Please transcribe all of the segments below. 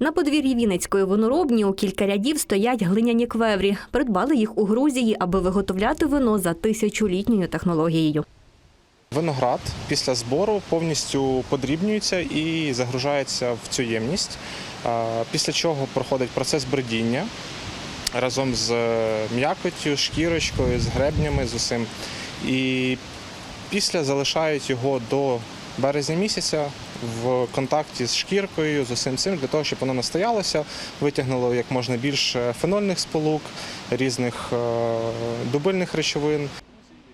На подвір'ї Вінницької виноробні у кілька рядів стоять глиняні квеврі. Придбали їх у Грузії, аби виготовляти вино за тисячолітньою технологією. Виноград після збору повністю подрібнюється і загружається в цю ємність, після чого проходить процес бродіння разом з е, м'якоттю, шкірочкою, з гребнями, з усім. І після залишають його до березня місяця в контакті з шкіркою, з усім цим, для того, щоб воно настоялося, витягнуло як можна більше фенольних сполук, різних е, дубильних речовин.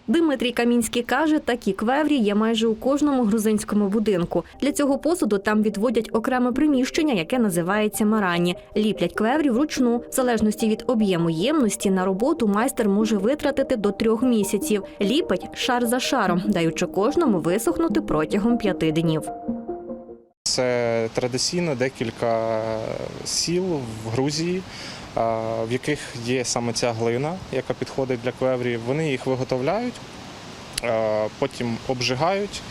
Дмитрій Камінський каже, такі квеврі є майже у кожному грузинському будинку. Для цього посуду там відводять окреме приміщення, яке називається марані. Ліплять квеврі вручну. В залежності від об'єму ємності на роботу майстер може витратити до трьох місяців. Ліпить шар за шаром, даючи кожному висохнути протягом п'яти днів. Це традиційно декілька сіл в Грузії, в яких є саме ця глина, яка підходить для квеврів. Вони їх виготовляють, потім обжигають.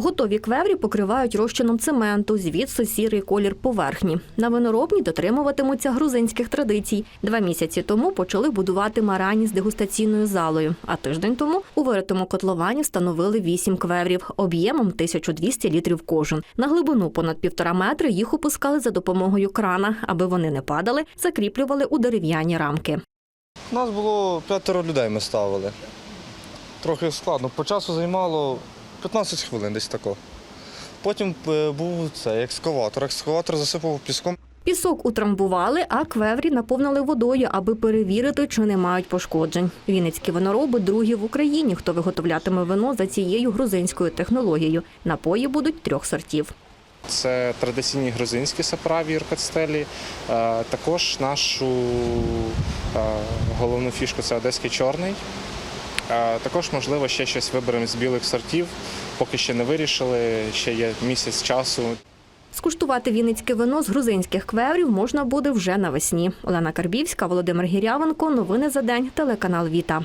Готові квеврі покривають розчином цементу, звідси сірий колір поверхні. На виноробні дотримуватимуться грузинських традицій. Два місяці тому почали будувати марані з дегустаційною залою. А тиждень тому у виритому котловані встановили вісім квеврів об'ємом 1200 літрів кожен. На глибину понад півтора метри їх опускали за допомогою крана, аби вони не падали, закріплювали у дерев'яні рамки. У нас було п'ятеро людей ми ставили. Трохи складно. По часу займало 15 хвилин десь тако. Потім е, був цей екскаватор. Екскаватор засипав піском. Пісок утрамбували, а квеврі наповнили водою, аби перевірити, чи не мають пошкоджень. Вінницькі винороби другі в Україні, хто виготовлятиме вино за цією грузинською технологією. Напої будуть трьох сортів. Це традиційні грузинські саправі іркацтелі. Також нашу головну фішку це одеський чорний. Також, можливо, ще щось виберемо з білих сортів. Поки ще не вирішили, ще є місяць часу. Скуштувати вінницьке вино з грузинських квеврів можна буде вже навесні. Олена Карбівська, Володимир Гірявенко. Новини за день. Телеканал Віта.